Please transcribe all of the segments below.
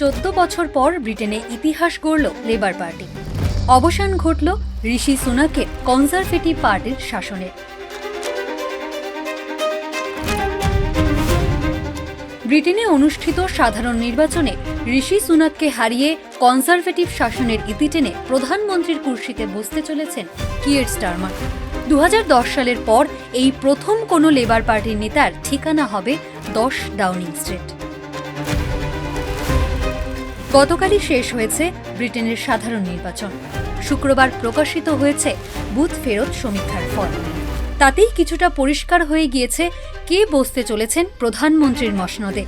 চোদ্দ বছর পর ব্রিটেনে ইতিহাস গড়ল লেবার পার্টি। অবসান ঘটল ঋষি সুনাকের কনজারভেটিভ পার্টির শাসনের ব্রিটেনে অনুষ্ঠিত সাধারণ নির্বাচনে ঋষি সুনাককে হারিয়ে কনজারভেটিভ শাসনের ইতি টেনে প্রধানমন্ত্রীর কুর্সিতে বসতে চলেছেন কিয়ের স্টারমার দু হাজার দশ সালের পর এই প্রথম কোনো লেবার পার্টির নেতার ঠিকানা হবে দশ ডাউনিং স্ট্রিট। গতকালই শেষ হয়েছে ব্রিটেনের সাধারণ নির্বাচন। শুক্রবার প্রকাশিত হয়েছে বুথ ফেরত সমীক্ষার ফল। তাতেই কিছুটা পরিষ্কার হয়ে গিয়েছে কে বসতে চলেছেন প্রধানমন্ত্রীর মসনদে।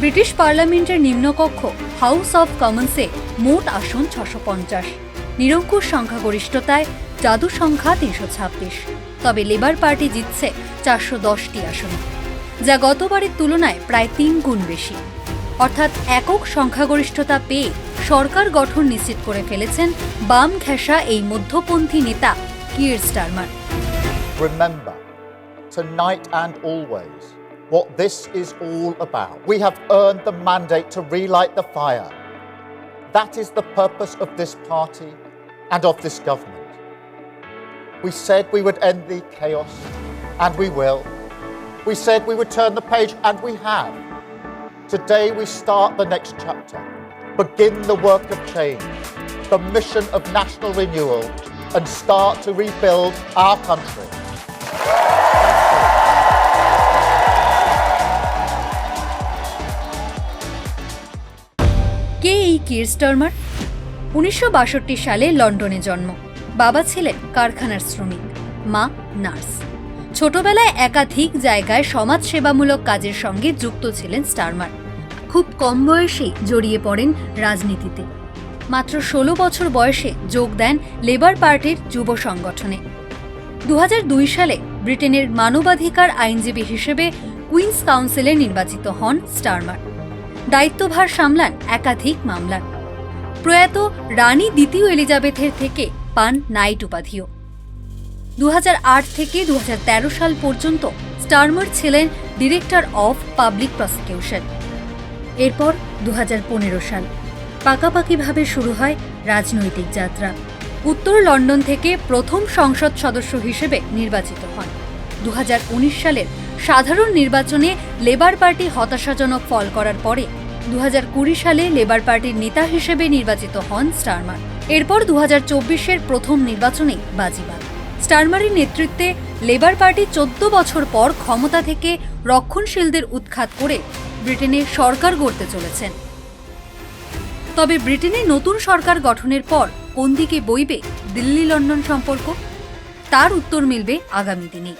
ব্রিটিশ পার্লামেন্টের নিম্নকক্ষ, হাউস অব কমন্সে মোট আসন ছশো পঞ্চাশ। নিরঙ্কুশ সংখ্যাগরিষ্ঠতায় জাদু সংখ্যা তিনশো ছাব্বিশ। তবে লেবার পার্টি জিতছে চারশো দশটি আসন, যা গতবারের তুলনায় প্রায় তিন গুণ বেশি। অর্থাৎ একক সংখ্যাগরিষ্ঠতা পেয়ে সরকার গঠন নিশ্চিত করে ফেলেছেন বাম ঘেঁষা এই মধ্যপন্থী নেতা Keir Starmer remember tonight and always what this is all about. We have earned the mandate to relight the fire. That is the purpose of this party and of this government. We said we would end the chaos, and we will. We said we would turn the page, and we have. Today we start the next chapter, begin the work of change, the mission of national renewal, and start to rebuild our country. কে এই Keir Starmer উনিশশো সালে লন্ডনে জন্ম বাবা ছিলেন কারখানার শ্রমিক মা নার্স ছোটবেলায় একাধিক জায়গায় সমাজসেবামূলক কাজের সঙ্গে যুক্ত ছিলেন স্টারমার। খুব কম বয়সেই জড়িয়ে পড়েন রাজনীতিতে। মাত্র ষোলো বছর বয়সে যোগ দেন লেবার পার্টির যুব সংগঠনে। দু হাজার দুই সালে ব্রিটেনের মানবাধিকার আইনজীবী হিসেবে কুইন্স কাউন্সিলে নির্বাচিত হন স্টারমার। দায়িত্বভার সামলান একাধিক মামলার। প্রয়াত রানী দ্বিতীয় এলিজাবেথের থেকে পান নাইট উপাধিও। দু হাজার আট থেকে দু হাজার তেরো সাল পর্যন্ত স্টারমার ছিলেন ডিরেক্টর অফ পাবলিক প্রসিকিউশন। এরপর দু হাজার পনেরো সাল পাকাপাকিভাবে শুরু হয় রাজনৈতিক যাত্রা। উত্তর লন্ডন থেকে প্রথম সংসদ সদস্য হিসেবে নির্বাচিত হন। দু হাজার উনিশ সালের সাধারণ নির্বাচনে লেবার পার্টি হতাশাজনক ফল করার পরে দু হাজার কুড়ি সালে লেবার পার্টির নেতা হিসেবে নির্বাচিত হন স্টারমার। এরপর দু হাজার প্রথম নির্বাচনেই বাজিবাদ স্টারমারের নেতৃত্বে লেবার পার্টি চোদ্দ বছর পর ক্ষমতা থেকে রক্ষণশীলদের উৎখাত করে ব্রিটেনে সরকার গড়তে চলেছেন। তবে ব্রিটেনে নতুন সরকার গঠনের পর কোন দিকে বইবে দিল্লি লন্ডন সম্পর্ক, তার উত্তর মিলবে আগামী দিনে